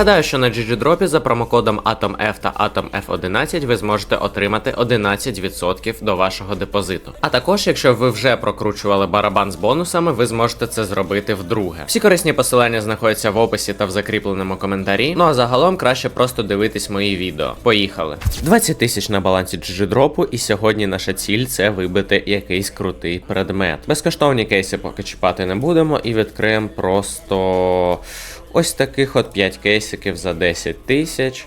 Нагадаю, що на GGDrop за промокодом AtomF та AtomF11 ви зможете отримати 11% до вашого депозиту. А також, якщо ви вже прокручували барабан з бонусами, ви зможете це зробити вдруге. Всі корисні посилання знаходяться в описі та в закріпленому коментарі. Ну а загалом краще просто дивитись мої відео. Поїхали. 20 тисяч на балансі GGDrop, і сьогодні наша ціль це вибити якийсь крутий предмет. Безкоштовні кейси поки чіпати не будемо і відкриємо просто ось таких от 5 кейсиків за 10 тисяч.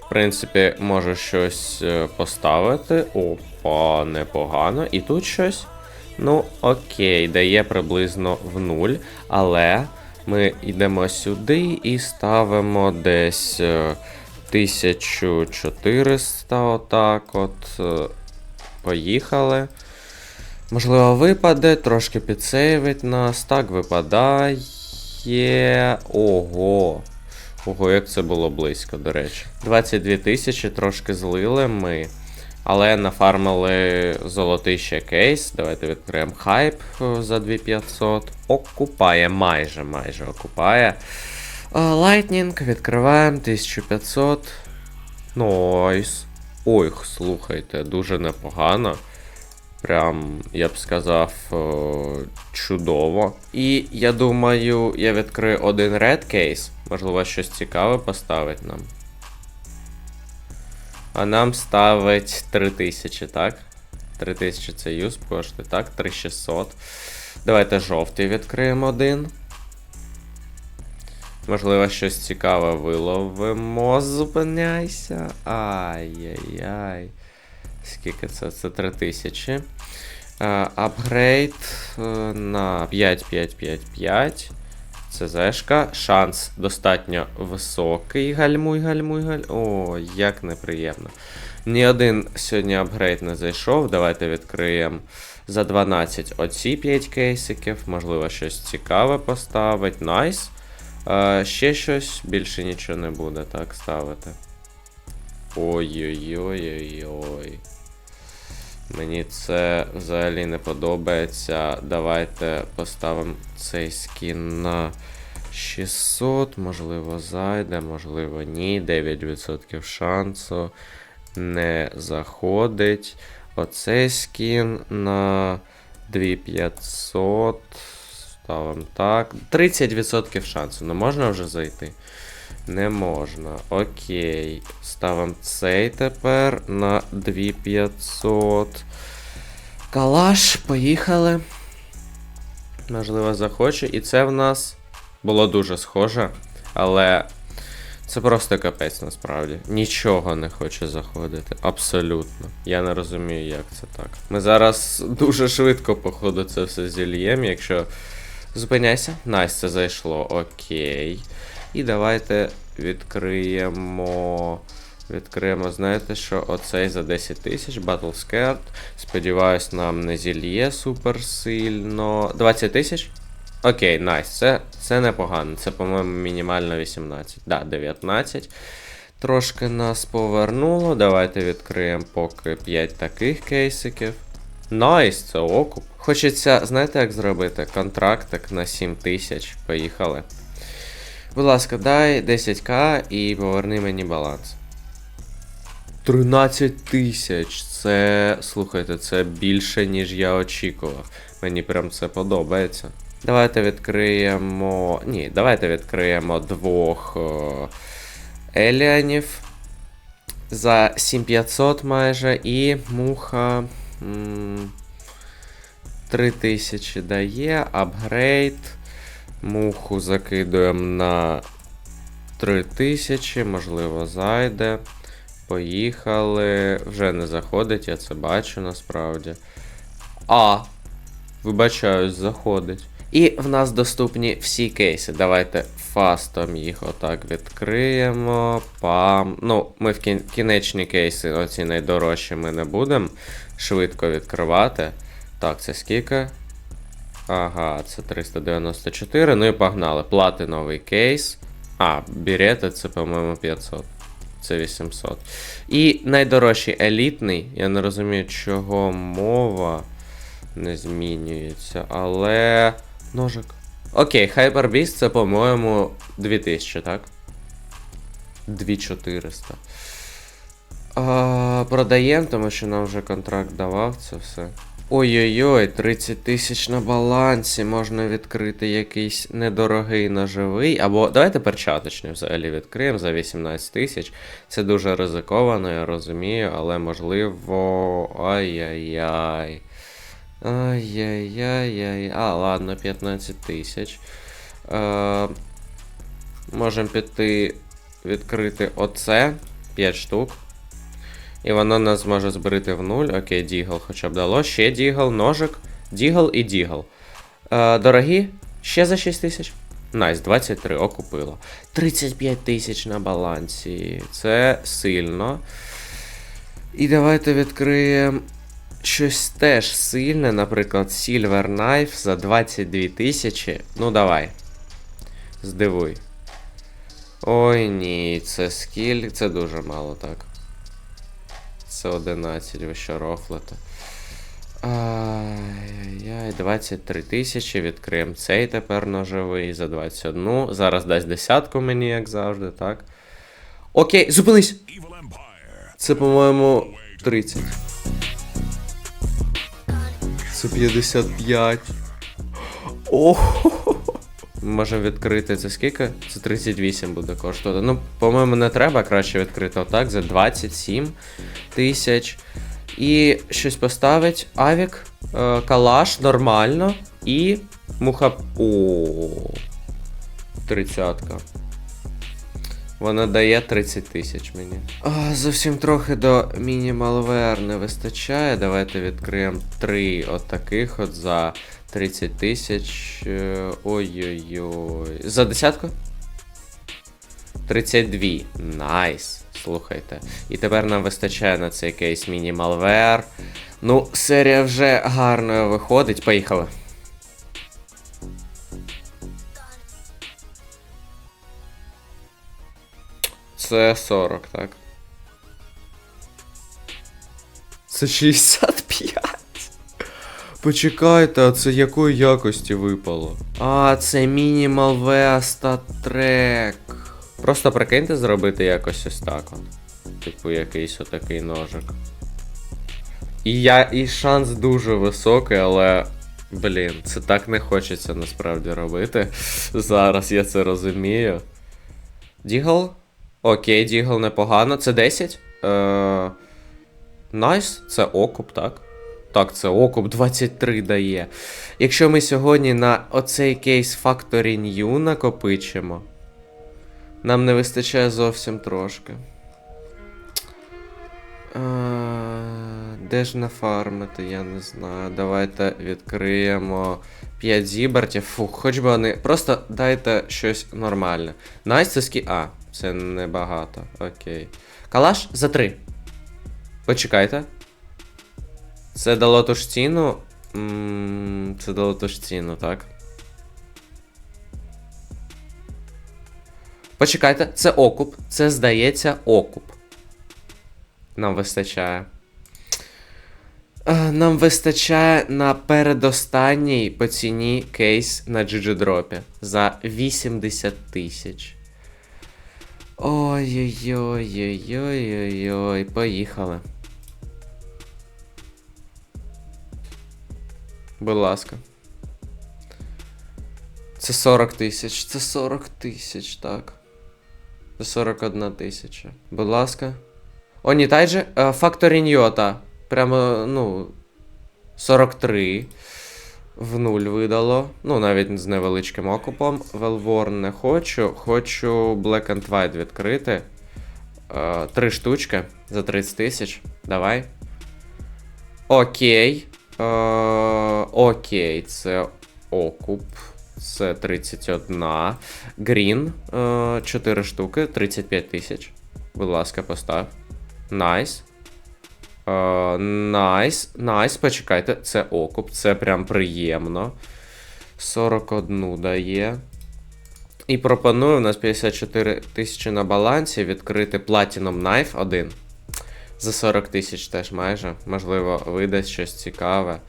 В принципі, можу щось е, поставити. Опа, непогано. І тут щось. Ну, окей, дає приблизно в нуль. Але ми йдемо сюди і ставимо десь е, 1400, отак от. е, Поїхали. Можливо, випаде, трошки підсейвить нас. Так, випадає. Ого. Ого, як це було близько, до речі. 22 тисячі трошки злили ми. Але нафармили золотий ще кейс. Давайте відкриємо хайп е, за 2500. Окупає, майже, майже окупає. Lightning відкриваємо 1500. Нойс. Ой, слухайте, дуже непогано. Прям, я б сказав, е, чудово. І я думаю, я відкрию один red case. Можливо, щось цікаве поставить нам. А нам ставить 3000, так? 3000 це юз коштує, так? 3600. Давайте жовтий відкриємо один. Можливо, щось цікаве виловимо. Зупиняйся. Ай-яй-яй. Скільки це? Це 3000. Е, Апгрейд е, на 5-5-5-5. Це зешка. Шанс достатньо високий. Гальмуй, гальмуй, галь. О, як неприємно. Ні один сьогодні апгрейд не зайшов. Давайте відкриємо за 12 оці 5 кейсиків. Можливо, щось цікаве поставить. Найс. Е, ще щось, більше нічого не буде так ставити. Ой-ой-ой-ой-ой. Мені це взагалі не подобається. Давайте поставимо цей скін на 600. Можливо, зайде, можливо, ні. 9% шансу. Не заходить. Оцей скін на 2500. Ставимо так. 30% шансу. Не можна вже зайти? Не можна. Окей. Ставимо цей тепер на 2500. Калаш, поїхали. Можливо, захоче. І це в нас було дуже схоже, але це просто капець насправді. Нічого не хоче заходити. Абсолютно. Я не розумію, як це так. Ми зараз дуже швидко, походу, це все зільємо, якщо. Зупиняйся. Найс, це зайшло. Окей. І давайте відкриємо. Відкриємо, знаєте що, оцей за 10 тисяч Battle Scared. Сподіваюсь, нам не зільє супер сильно. 20 тисяч? Окей, найс. Це, це непогано. Це, по-моєму, мінімально 18. Да, 19. Трошки нас повернуло. Давайте відкриємо поки 5 таких кейсиків. Найс, це окуп. Хочеться, знаєте, як зробити? Контрактик на 7 тисяч. Поїхали. Будь ласка, дай 10к і поверни мені баланс. 13 тисяч. Це. Слухайте, це більше, ніж я очікував. Мені прям це подобається. Давайте відкриємо. Ні, давайте відкриємо двох о, Еліанів. За 7500 майже. І муха. М 3000 дає. Апгрейд. Муху закидуємо на 3000, можливо, зайде. Поїхали. Вже не заходить, я це бачу насправді. А, вибачаюсь, заходить. І в нас доступні всі кейси. Давайте фастом їх отак відкриємо. Пам. Ну, ми в кін- кінечні кейси, оці найдорожчі, ми не будемо швидко відкривати. Так, це скільки? Ага, це 394. Ну і погнали. Платиновий кейс. А, бірета це, по-моєму, 500. Це 800. І найдорожчий елітний. Я не розумію, чого мова. не змінюється, але. Ножик. Окей, Hyper Beast це, по-моєму, 2000, так? 2400. А, продаємо, тому що нам вже контракт давав це все. Ой-ой-ой, 30 тисяч на балансі. Можна відкрити якийсь недорогий ножовий. Або давайте перчаточний взагалі відкриємо за 18 тисяч. Це дуже ризиковано, я розумію, але можливо. Ай-яй-яй. Ай-яй-яй-яй. А, ладно, 15 тисяч. Е, можемо піти відкрити оце 5 штук. І воно нас зможе зберити в нуль. Окей, дігл хоча б дало. Ще дігл, ножик, дігл і дігл. Е, дорогі, ще за 6 тисяч. Найс, 23 окупило. 35 тисяч на балансі. Це сильно. І давайте відкриємо щось теж сильне, наприклад, Silver Knife за 22 тисячі. Ну, давай. Здивуй. Ой ні, це скіль, це дуже мало, так. Це 11, ви що рофлите. Ай-яй-яй, 23 тисячі, відкриємо цей тепер ножовий за 21. Зараз дасть десятку мені, як завжди, так. Окей, зупинись! Це, по-моєму, 30. Це 55. Ого. Можемо відкрити це скільки? Це 38 буде коштувати. Ну, по-моєму, не треба краще відкрити отак за 27 тисяч. І щось поставить. Авік, е, калаш нормально. І муха. О. Тридцятка. Вона дає 30 тисяч мені. А, зовсім трохи до мінімалвер не вистачає. Давайте відкриємо три отаких от за 30 тисяч. Е, Ой-ой-ой. За десятку? 32. Найс. Слухайте. І тепер нам вистачає на цей кейс мінімалвер. Ну, серія вже гарно виходить. Поїхали. Це 40, так. Це 65. Почекайте, а це якої якості випало? А, це Minimal Vesta Track. Просто прикиньте зробити якось ось так от. Типу якийсь отакий ножик. І я. І шанс дуже високий, але. Блін, це так не хочеться насправді робити. Зараз я це розумію. Дігл? Окей, Дігл непогано. Це 10? Е... Найс, це окуп, так? Так, це окуп 23 дає. Якщо ми сьогодні на оцей кейс Factory New накопичимо, нам не вистачає зовсім трошки. А, де ж нафармити, я не знаю. Давайте відкриємо 5 зібертів. Фух, хоч би вони. Просто дайте щось нормальне. Найс, скі. А, це небагато. Окей. Калаш за 3. Почекайте. Це дало ту ж ціну. Це дало ту ж ціну, так. Почекайте, це окуп. Це здається окуп. Нам вистачає. Е, Нам вистачає на передостанній по ціні кейс на GG-дропі за 80 тисяч. Ой-ой-ой-ой-ой-ой, поїхали. Будь ласка. Це 40 тисяч. Це 40 тисяч, так. Це 41 тисяча. Будь ласка. О, ні, тайже. Factory Nьота. Прямо, ну. 43. В нуль видало. Ну, навіть з невеличким окупом. Велворн не хочу. Хочу Black and White відкрити. Е, Три штучки за 30 тисяч. Давай. Окей. Е, окей, це окуп. Це 31. Грін. Е, 4 штуки, 35 тисяч. Будь ласка, постав. Найс. Е, Найс. Найс, почекайте, це окуп, це прям приємно. 41 дає. І пропоную, у нас 54 тисячі на балансі відкрити Platinum Knife 1. За 40 тисяч теж майже. Можливо, видасть щось цікаве.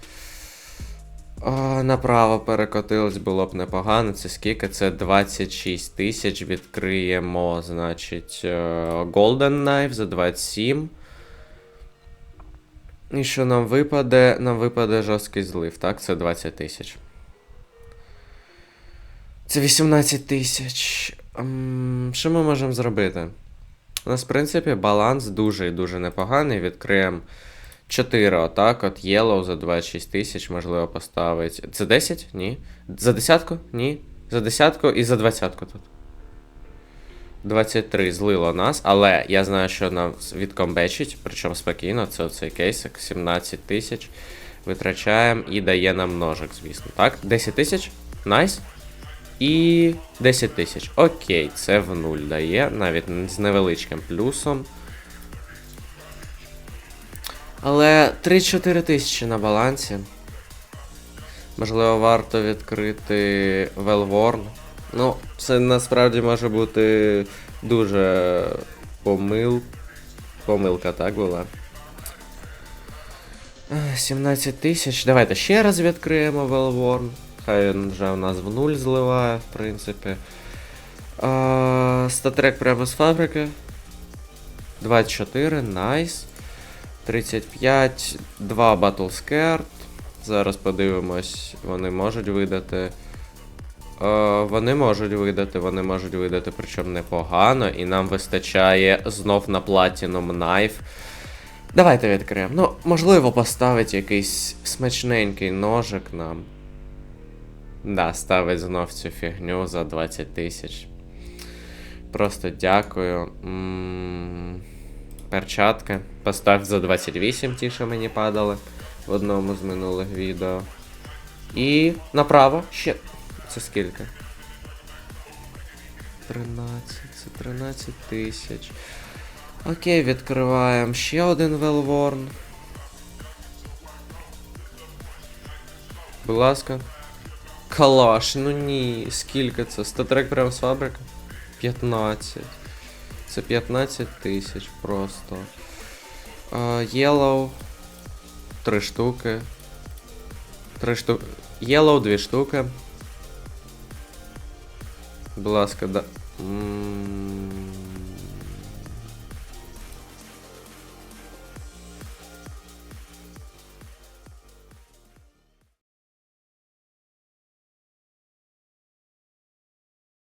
А, направо перекотилось було б непогано. Це скільки? Це 26 тисяч. Відкриємо, значить, е, Golden Knife за 27. І що нам випаде? Нам випаде жорсткий злив, так? Це 20 тисяч. Це 18 тисяч. Що ми можемо зробити? У нас, в принципі, баланс дуже і дуже непоганий. Відкриємо 4 отак, от Yellow за 26 тисяч, можливо, поставить. Це 10? Ні. За десятку? Ні. За десятку і за двадцятку тут. 23 злило нас, але я знаю, що нам відкомбечить, причому спокійно, це оцей кейсик, 17 тисяч. Витрачаємо і дає нам ножик, звісно. Так? 10 тисяч? Найс. І 10 тисяч. Окей, це в нуль дає, навіть з невеличким плюсом. Але 3-4 тисячі на балансі. Можливо, варто відкрити Велворн. Ну, це насправді може бути дуже помил... помилка, так була. 17 тисяч. Давайте ще раз відкриємо Велворн. Хай він вже у нас в нуль зливає, в принципі. А, статрек прямо з фабрики. 24, найс. 35, 2 Battle Scared. Зараз подивимось, вони можуть видати. Е, вони можуть видати, вони можуть видати, причому непогано, і нам вистачає знов на Platinum Knife. Давайте відкриємо. Ну, можливо, поставить якийсь смачненький ножик нам. Да, ставить знов цю фігню за 20 тисяч. Просто дякую. М, Перчатки. Постав за 28 ті, що мені падали в одному з минулих відео. І направо ще. Це скільки? 13, це 13 тисяч. Окей, відкриваємо ще один Велворн. Будь ласка. Калаш, ну ні, скільки це? Статрек прямо з фабрики? 15. Це 15 тисяч просто. Yellow. Три штуки. Три штуки. Yellow, дві штуки. Будь ласка, да. М,